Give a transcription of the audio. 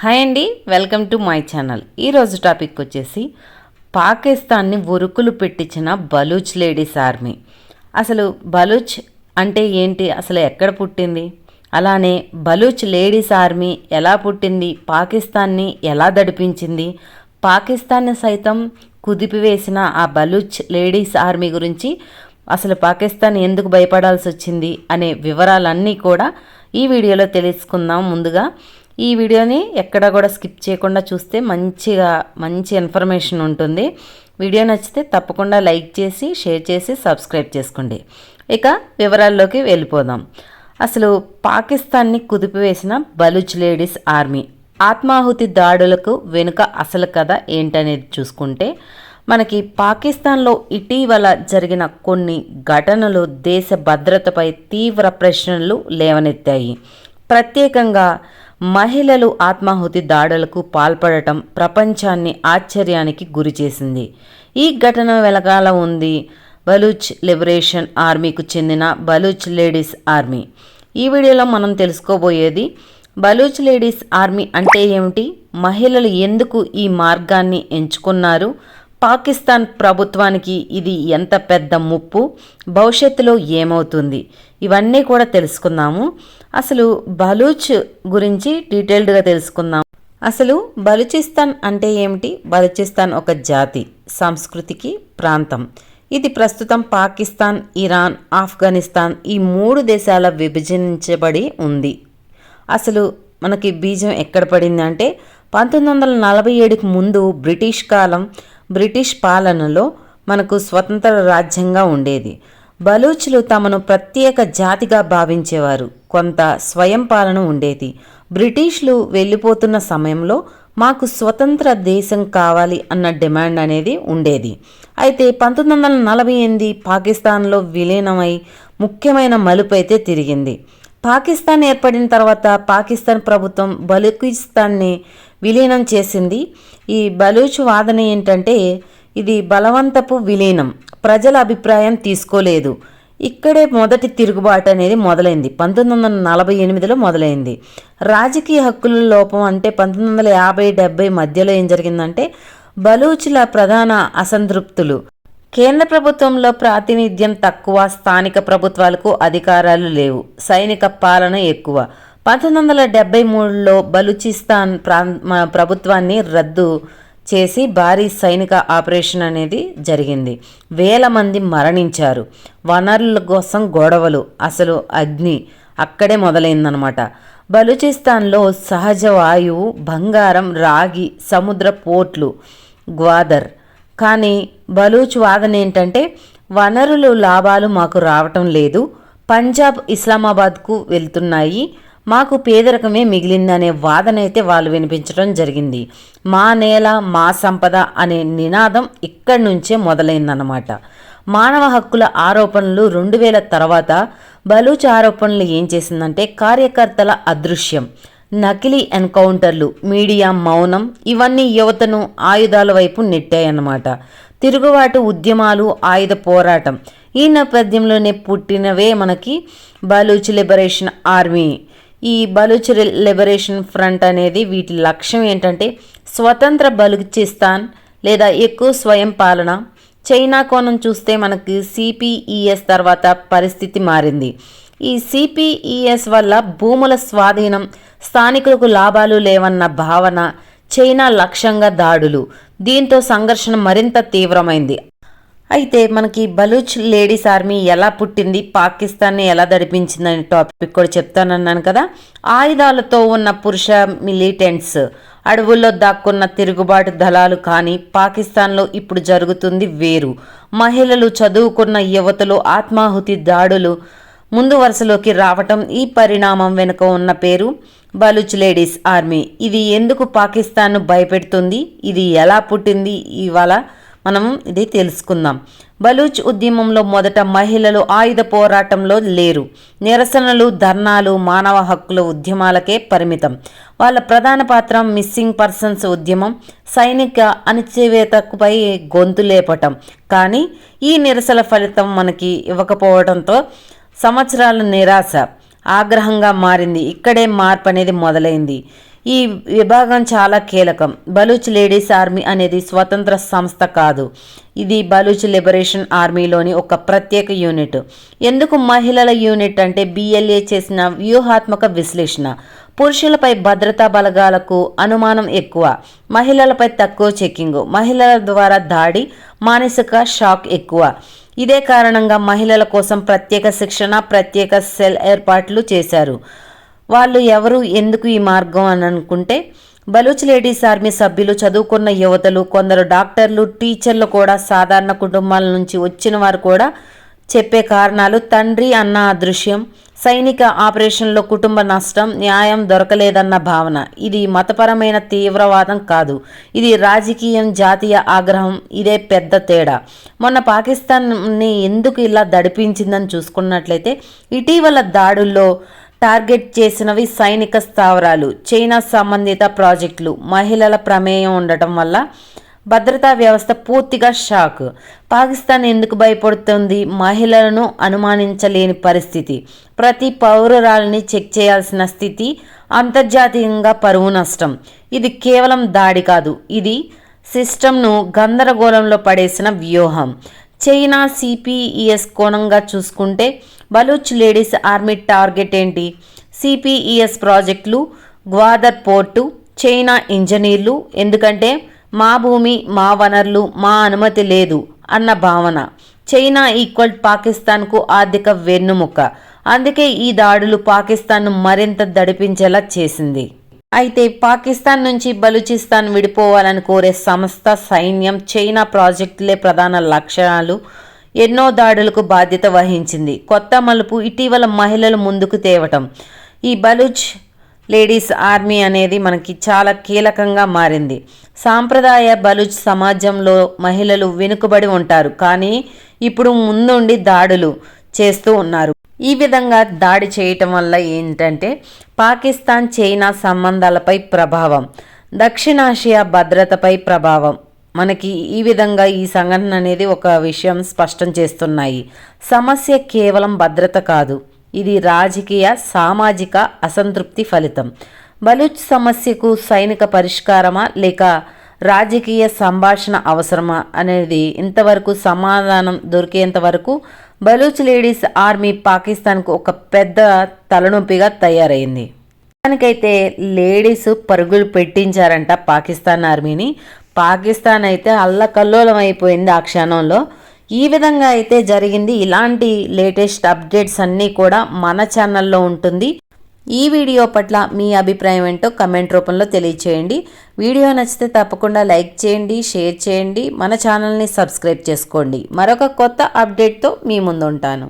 Hi అండి welcome to my channel. ఈరోజు topic వచ్చేసి పాకిస్తాన్ని ఉరుకులు పెట్టించిన బలూచ్ లేడీస్ ఆర్మీ. అసలు బలూచ్ అంటే ఏంటి? అసలు ఎక్కడ పుట్టింది? అలానే బలూచ్ లేడీస్ ఆర్మీ ఎలా పుట్టింది? పాకిస్తాన్ని ఎలా దడిపించింది? పాకిస్తాన్ని సైతం కుదిపివేసిన ఆ బలూచ్ లేడీస్ ఆర్మీ గురించి అసలు పాకిస్తాన్ ఎందుకు భయపడాల్సి వచ్చింది అనే వివరాలన్నీ కూడా ఈ వీడియోలో తెలుసుకుందాం ముందుగా. ఈ వీడియోని ఎక్కడా కూడా స్కిప్ చేయకుండా చూస్తే మంచిగా మంచి ఇన్ఫర్మేషన్ ఉంటుంది. వీడియో నచ్చితే తప్పకుండా లైక్ చేసి షేర్ చేసి సబ్స్క్రైబ్ చేసుకోండి. ఇక వివరాల్లోకి వెళ్ళిపోదాం. అసలు పాకిస్తాన్ని కుదిపివేసిన బలూచ్ లేడీస్ ఆర్మీ ఆత్మాహుతి దాడులకు వెనుక అసలు కథ ఏంటనేది చూసుకుంటే మనకి పాకిస్తాన్లో ఇటీవల జరిగిన కొన్ని ఘటనలు దేశ భద్రతపై తీవ్ర ప్రశ్నలు లేవనెత్తాయి. ప్రత్యేకంగా మహిళలు ఆత్మాహుతి దాడులకు పాల్పడటం ప్రపంచాన్ని ఆశ్చర్యానికి గురిచేసింది. ఈ ఘటన వెలగాల ఉంది. బలూచ్ లిబరేషన్ ఆర్మీకు చెందిన బలూచ్ లేడీస్ ఆర్మీ. ఈ వీడియోలో మనం తెలుసుకోబోయేది బలూచ్ లేడీస్ ఆర్మీ అంటే ఏమిటి? మహిళలు ఎందుకు ఈ మార్గాన్ని ఎంచుకున్నారు? పాకిస్తాన్ ప్రభుత్వానికి ఇది ఎంత పెద్ద ముప్పు? భవిష్యత్తులో ఏమవుతుంది? ఇవన్నీ కూడా తెలుసుకుందాము. అసలు బలూచ్ గురించి డీటెయిల్డ్గా తెలుసుకుందాం. అసలు బలూచిస్తాన్ అంటే ఏమిటి? బలూచిస్తాన్ ఒక జాతి సంస్కృతికి ప్రాంతం. ఇది ప్రస్తుతం పాకిస్తాన్ ఇరాన్ ఆఫ్ఘనిస్తాన్ ఈ మూడు దేశాల విభజించబడి ఉంది. అసలు మనకి బీజం ఎక్కడ పడింది అంటే పంతొమ్మిది వందల నలభై ఏడుకి ముందు బ్రిటిష్ కాలం బ్రిటిష్ పాలనలో మనకు స్వతంత్ర రాజ్యంగా ఉండేది. బలూచ్లు తమను ప్రత్యేక జాతిగా భావించేవారు. కొంత స్వయం పాలన ఉండేది. బ్రిటిష్లు వెళ్ళిపోతున్న సమయంలో మాకు స్వతంత్ర దేశం కావాలి అన్న డిమాండ్ అనేది ఉండేది. అయితే పంతొమ్మిది వందల నలభై ఎనిమిది పాకిస్తాన్లో విలీనమై ముఖ్యమైన మలుపు అయితే తిరిగింది. పాకిస్తాన్ ఏర్పడిన తర్వాత పాకిస్తాన్ ప్రభుత్వం బలూచిస్తాన్ని విలీనం చేసింది. ఈ బలూచ్ వాదన ఏంటంటే ఇది బలవంతపు విలీనం. ప్రజల అభిప్రాయం తీసుకోలేదు. ఇక్కడే మొదటి తిరుగుబాటు అనేది మొదలైంది. పంతొమ్మిది వందల నలభై ఎనిమిదిలో మొదలైంది. రాజకీయ హక్కుల లోపం అంటే పంతొమ్మిది వందల యాభై డెబ్బై మధ్యలో ఏం జరిగిందంటే బలూచుల ప్రధాన అసంతృప్తులు. కేంద్ర ప్రభుత్వంలో ప్రాతినిధ్యం తక్కువ స్థానిక ప్రభుత్వాలకు అధికారాలు లేవు సైనిక పాలన ఎక్కువ. పంతొమ్మిది వందల డెబ్బై మూడులో బలూచిస్తాన్ ప్రా ప్రభుత్వాన్ని రద్దు చేసి భారీ సైనిక ఆపరేషన్ అనేది జరిగింది. వేల మంది మరణించారు. వనరుల కోసం గొడవలు అసలు అగ్ని అక్కడే మొదలైందనమాట బలూచిస్తాన్లో సహజ వాయువు బంగారం రాగి సముద్ర పోట్లు గ్వాదర్. కానీ బలూచ్ వాదన ఏంటంటే వనరులు లాభాలు మాకు రావటం లేదు. పంజాబ్ ఇస్లామాబాద్కు వెళ్తున్నాయి. మాకు పేదరికమే మిగిలిందనే వాదన అయితే వాళ్ళు వినిపించడం జరిగింది. మా నేల మా సంపద అనే నినాదం ఇక్కడి నుంచే మొదలైందన్నమాట. మానవ హక్కుల ఆరోపణలు రెండు వేల తర్వాత బలూచ్ ఆరోపణలు ఏం చేసిందంటే కార్యకర్తల అదృశ్యం. నకిలీ ఎన్కౌంటర్లు మీడియా మౌనం ఇవన్నీ యువతను ఆయుధాల వైపు నెట్టాయన్నమాట. తిరుగుబాటు ఉద్యమాలు ఆయుధ పోరాటం. ఈ నేపథ్యంలోనే పుట్టినవే మనకి బలూచ్ లిబరేషన్ ఆర్మీ. ఈ బలూచ్ లిబరేషన్ ఫ్రంట్ అనేది వీటి లక్ష్యం ఏంటంటే స్వతంత్ర బలూచిస్తాన్ లేదా ఎక్కువ స్వయం పాలన. చైనా కోణం చూస్తే మనకి సిపిఈఎస్ తర్వాత పరిస్థితి మారింది. ఈ సిపిఈఎస్ వల్ల భూముల స్వాధీనం స్థానికులకు లాభాలు లేవన్న భావన చైనా లక్ష్యంగా దాడులు. దీంతో సంఘర్షణ మరింత తీవ్రమైంది. అయితే మనకి బలూచ్ లేడీస్ ఆర్మీ ఎలా పుట్టింది పాకిస్తాన్ని ఎలా దడిపించింది అనే టాపిక్ కూడా చెప్తానన్నాను కదా. ఆయుధాలతో ఉన్న పురుష మిలిటెంట్స్ అడవుల్లో దాక్కున్న తిరుగుబాటు దళాలు కానీ పాకిస్తాన్లో ఇప్పుడు జరుగుతుంది వేరు. మహిళలు చదువుకున్న యువతలు ఆత్మాహుతి దాడులు ముందు వరుసలోకి రావటం ఈ పరిణామం వెనుక ఉన్న పేరు బలూచ్ లేడీస్ ఆర్మీ. ఇది ఎందుకు పాకిస్తాన్ను భయపెడుతుంది? ఇది ఎలా పుట్టింది? ఇవాళ మనం ఇది తెలుసుకుందాం. బలూచ్ ఉద్యమంలో మొదట మహిళలు ఆయుధ పోరాటంలో లేరు. నిరసనలు ధర్నాలు మానవ హక్కుల ఉద్యమాలకే పరిమితం. వాళ్ళ ప్రధాన పాత్ర మిస్సింగ్ పర్సన్స్ ఉద్యమం సైనిక అణచివేతపై గొంతు లేపటం. కానీ ఈ నిరసన ఫలితం మనకి ఇవ్వకపోవడంతో సంవత్సరాల నిరాశ ఆగ్రహంగా మారింది. ఇక్కడే మార్పు అనేది మొదలైంది. ఈ విభాగం చాలా కీలకం. బలూచ్ లేడీస్ ఆర్మీ అనేది స్వతంత్ర సంస్థ కాదు. ఇది బలూచ్ లిబరేషన్ ఆర్మీలోని ఒక ప్రత్యేక యూనిట్. ఎందుకు మహిళల యూనిట్ అంటే బిఎల్ఏ చేసిన వ్యూహాత్మక విశ్లేషణ. పురుషులపై భద్రతా బలగాలకు అనుమానం ఎక్కువ. మహిళలపై తక్కువ చెక్కింగ్. మహిళల ద్వారా దాడి మానసిక షాక్ ఎక్కువ. ఇదే కారణంగా మహిళల కోసం ప్రత్యేక శిక్షణ ప్రత్యేక సెల్ ఏర్పాట్లు చేశారు. వాళ్ళు ఎవరు ఎందుకు ఈ మార్గం అని అనుకుంటే బలూచ్ లేడీస్ ఆర్మీ సభ్యులు చదువుకున్న యువతలు కొందరు డాక్టర్లు టీచర్లు కూడా సాధారణ కుటుంబాల నుంచి వచ్చిన వారు కూడా చెప్పే కారణాలు తండ్రి అన్న అదృశ్యం సైనిక ఆపరేషన్లో కుటుంబ నష్టం న్యాయం దొరకలేదన్న భావన. ఇది మతపరమైన తీవ్రవాదం కాదు. ఇది రాజకీయం జాతీయ ఆగ్రహం ఇదే పెద్ద తేడా. మొన్న పాకిస్తాన్ని ఎందుకు ఇలా దడిపించిందని చూసుకున్నట్లయితే ఇటీవల దాడుల్లో టార్గెట్ చేసినవి సైనిక స్థావరాలు చైనా సంబంధిత ప్రాజెక్టులు మహిళల ప్రమేయం ఉండటం వల్ల భద్రతా వ్యవస్థ పూర్తిగా షాక్. పాకిస్తాన్ ఎందుకు భయపడుతుంది? మహిళలను అనుమానించలేని పరిస్థితి. ప్రతి పౌరురాలని చెక్ చేయాల్సిన స్థితి అంతర్జాతీయంగా పరువు నష్టం. ఇది కేవలం దాడి కాదు ఇది సిస్టమ్ను గందరగోళంలో పడేసిన వ్యూహం. చైనా సిపిఈఎస్ కోణంగా చూసుకుంటే బలూచ్ లేడీస్ ఆర్మీ టార్గెట్ ఏంటి? సిపిఈఎస్ ప్రాజెక్టులు గ్వాదర్ పోర్టు చైనా ఇంజనీర్లు ఎందుకంటే మా భూమి మా వనరులు మా అనుమతి లేదు అన్న భావన. చైనా ఈక్వల్ పాకిస్తాన్కు ఆర్థిక వెన్నుముక. అందుకే ఈ దాడులు పాకిస్తాన్ను మరింత దడిపించేలా చేసింది. అయితే పాకిస్తాన్ నుంచి బలూచిస్తాన్ విడిపోవాలని కోరే సంస్థ సైన్యం చైనా ప్రాజెక్టులే ప్రధాన లక్షణాలు ఎన్నో దాడులకు బాధ్యత వహించింది. కొత్త మలుపు ఇటీవల మహిళలు ముందుకు తేవటం. ఈ బలూచ్ లేడీస్ ఆర్మీ అనేది మనకి చాలా కీలకంగా మారింది. సాంప్రదాయ బలూచ్ సమాజంలో మహిళలు వెనుకబడి ఉంటారు. కానీ ఇప్పుడు ముందుండి దాడులు చేస్తూ ఉన్నారు. ఈ విధంగా దాడి చేయటం వల్ల ఏంటంటే పాకిస్తాన్ చైనా సంబంధాలపై ప్రభావం దక్షిణాసియా భద్రతపై ప్రభావం. మనకి ఈ విధంగా ఈ సంఘటన అనేది ఒక విషయం స్పష్టం చేస్తున్నాయి. సమస్య కేవలం భద్రత కాదు ఇది రాజకీయ సామాజిక అసంతృప్తి ఫలితం. బలూచ్ సమస్యకు సైనిక పరిష్కారమా లేక రాజకీయ సంభాషణ అవసరమా అనేది ఇంతవరకు సమాధానం దొరికేంత వరకు బలూచ్ లేడీస్ ఆర్మీ పాకిస్తాన్కు ఒక పెద్ద తలనొప్పిగా తయారైంది. దానికైతే లేడీస్ పరుగులు పెట్టించారంట పాకిస్తాన్ ఆర్మీని. పాకిస్తాన్ అయితే అల్లకల్లోలం అయిపోయింది ఆ క్షణంలో. ఈ విధంగా అయితే జరిగింది. ఇలాంటి లేటెస్ట్ అప్డేట్స్ అన్నీ కూడా మన ఛానల్లో ఉంటుంది. ఈ వీడియో పట్ల మీ అభిప్రాయం ఏంటో కమెంట్ రూపంలో తెలియచేయండి. వీడియో నచ్చితే తప్పకుండా లైక్ చేయండి షేర్ చేయండి. మన ఛానల్ని సబ్స్క్రైబ్ చేసుకోండి. మరొక కొత్త అప్డేట్తో మీ ముందు ఉంటాను